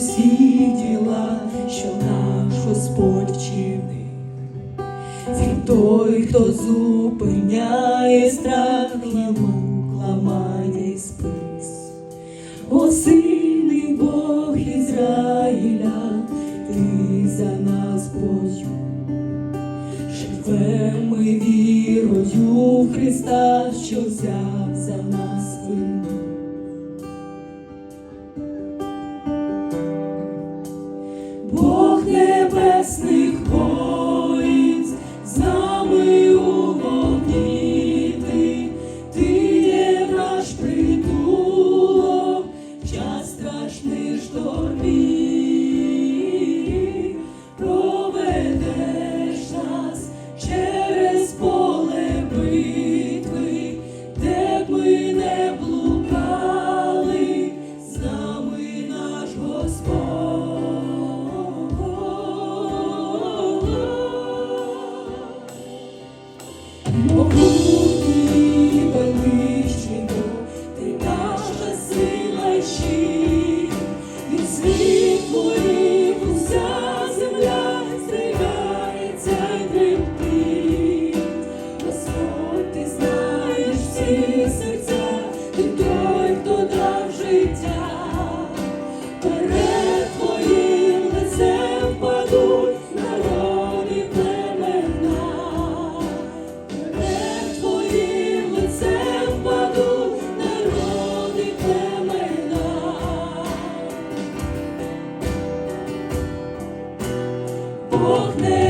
всі діла, що наш Господь вчинив. Він той, хто зупиняє страх, ламу, ламання спис. О, сильний Бог Ізраїля, ти за нас бою. Живемо ми вірою в Христа, що взяв за нас вину. Небесний. вогнем.